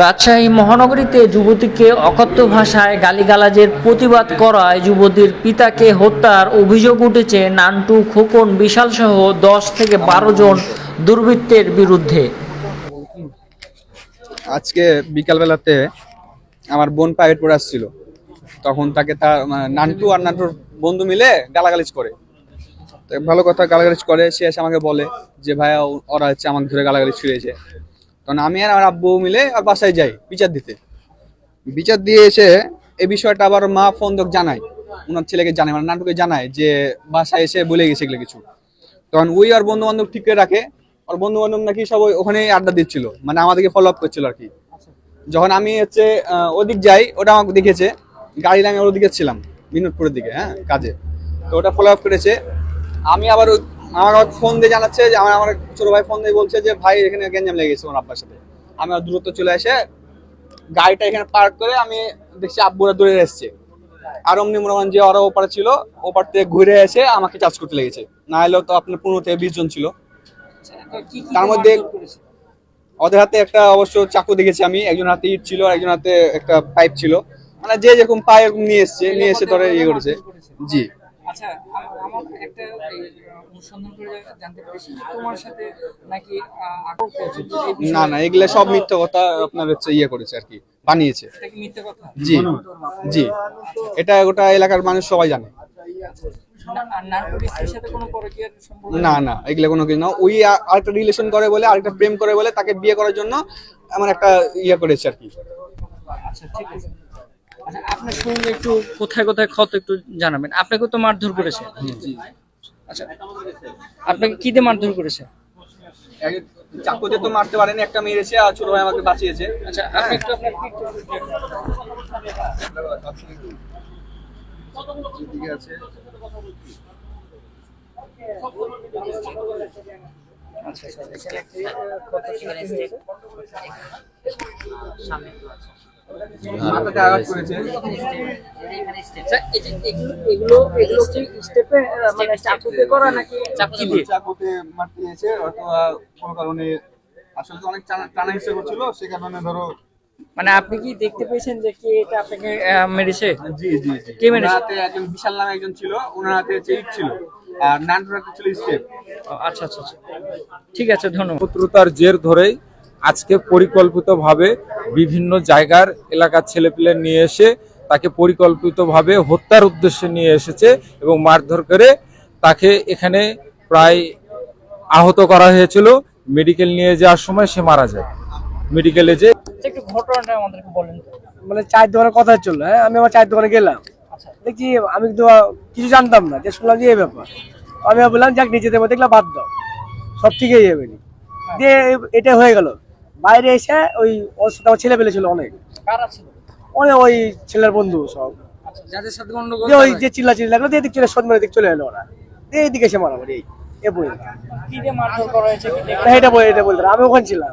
রাজশাহী মহানগরীতে যুবতীকে অকথ্য ভাষায় গালিগালাজের প্রতিবাদ করায় যুবতীর পিতাকে হত্যার অভিযোগ উঠেছে নান্টু খোকন বিশাল সহ দশ থেকে বারো জন দুর্বৃত্তের বিরুদ্ধে। আজকে বিকালবেলাতে আমার বোন প্রাইভেট পড়ে আসছিল। তখন তাকে তার নান্টু আর নান্টুর বন্ধু মিলে গালাগালিজ করে। ভালো কথা, গালাগালিজ করে। সে এসে আমাকে বলে যে, ভাইয়া ওরা হচ্ছে আমাকে ধরে গালাগালিজ ফিরেছে তখন আমি আর আমার আব্বু মিলে আর বাসায় যাই, বিচার দিতে। বিচার দিয়ে এসে এই বিষয়টা আবার মা ফোন দোক জানায়, ওনার ছেলেকে জানায় মানে নান্টুকে জানায় যে বাসায় এসে বলে গেছে এগুলো কিছু। তখন ওই আর বন্ধু বান্ধব ঠিক করে রাখে, আর বন্ধু বান্ধব নাকি সব ওখানেই আড্ডা দিচ্ছিল মানে আমাদেরকে ফলো আপ করছিল আর কি। যখন আমি হচ্ছে ওদিক যাই, ওটা আমাকে দেখেছে, গাড়ি আমি ওদিকে ছিলাম, বিনোদপুরের দিকে হ্যাঁ কাজে। তো ওটা ফলো আপ করেছে। আমি আবার আমার ফোন দিয়ে জানাচ্ছে যে আমার আমার ছোট ভাই ফোন দিয়ে বলছে যে ভাই এখানে গ্যাঞ্জাম লেগে গেছে আব্বার সাথে। আমি দূরত্ব চলে এসে গাড়িটা এখানে পার্ক করে আমি দেখছি আব্বুরা দূরে এসছে। আর অমনি মনে করেন যে ওরা ওপারে ছিল ওপার থেকে ঘুরে এসে আমাকে চার্জ করতে লেগেছে। না হলেও তো আপনার পনেরো থেকে বিশ জন ছিল। তার মধ্যে ওদের হাতে একটা অবশ্য চাকু দেখেছি আমি একজন হাতে ইট ছিল আর একজন হাতে একটা পাইপ ছিল। মানে যে যেরকম পায় এরকম নিয়ে এসছে নিয়ে এসে ধরে ইয়ে করেছে। জি। আচ্ছা আমার একটা অনুসন্ধান করে জানতে পেরেছি তোমার সাথে নাকি না না এগুলো সব মিথ্যা কথা আপনার হচ্ছে ইয়ে করেছে আর কি বানিয়েছে। জি জি। এটা গোটা এলাকার মানুষ সবাই জানে। না- না এগুলো কোনো কিছু না। ওই আরেকটা রিলেশন করে বলে আরেকটা প্রেম করে বলে তাকে বিয়ে করার জন্য আমার একটা ইয়ে করেছে আর কি। আচ্ছা ঠিক আছে। আপনার সঙ্গে একটু কোথায় কোথায় ক্ষত একটু জানাবেন। আপনাকে তো মারধর করেছে। আচ্ছা আপনাকে কি দিয়ে মারধর করেছে? এক- চাকুতে তো মারতে পারেনি একটা মেরেছে আর ছোট ভাই আমাকে বাঁচিয়েছে। আচ্ছা আপনি একটু আপনার ঠিক আছে মাথাতে আঘাত করেছে আচ্ছা, এই যে এগুলো এগুলো এগুলো কি স্টেপে মানে চাকুতে করা নাকি? চাকু দিয়ে। চাকুতে মারতে গিয়েছে হয়তো আহ, কোনো কারণে আসলে তো অনেক টানা টানা করছিল সে কারণে ধরো মানে আপনি কি দেখতে পেয়েছেন যে কে এটা আপনাকে আহ, মেরেছে? জি জি জি। কে মেরেছে? হাতে একজন বিশাল নামে একজন ছিল ওনার হাতে ছিল আর নান্টুর ছিল স্টেপ। ও, আচ্ছা আচ্ছা আচ্ছা। ঠিক আছে ধন্যবাদ। শত্রুতার জের ধরেই আজকে পরিকল্পিতভাবে বিভিন্ন জায়গার এলাকার ছেলেপিলে নিয়ে এসে তাকে পরিকল্পিতভাবে হত্যার উদ্দেশ্যে নিয়ে এসেছে এবং মারধর করে তাকে এখানে প্রায় আহত করা হয়েছিল। মেডিকেল নিয়ে যাওয়ার সময় সে মারা যায়। মেডিকেলে যে আচ্ছা, একটু ঘটনাটা আমাদেরকে বলেন মানে চায়ের দোকানে কথা চলল হ্যাঁ? আমি আমার চায়ের দোকানে গেলাম। দেখছি আমি তো কিছু জানতাম না যে শুনলাম যে এই ব্যাপার। আমি বললাম যাক নিজে দেবো দেখলাম বাদ দাও। সব ঠিক হয়ে যাবে। দিয়ে এটা হয়ে গেল। বাইরে এসে ওই ওর সাথে আমার ছেলে পেলে ছিল অনেক। কারা ছিল? অনেক ওই ছেলের বন্ধু সব। আচ্ছা, যাদের সাথে গন্ডগোল ওই যে চিল্লা চিল্লা লাগল এদিক চলে সন্ধ্যের দিক চলে এলো ওরা। এইদিকে এসে মারামারি এই এ বই কি দেখে এটা বই এটা বলতে আমি ওখানে ছিলাম।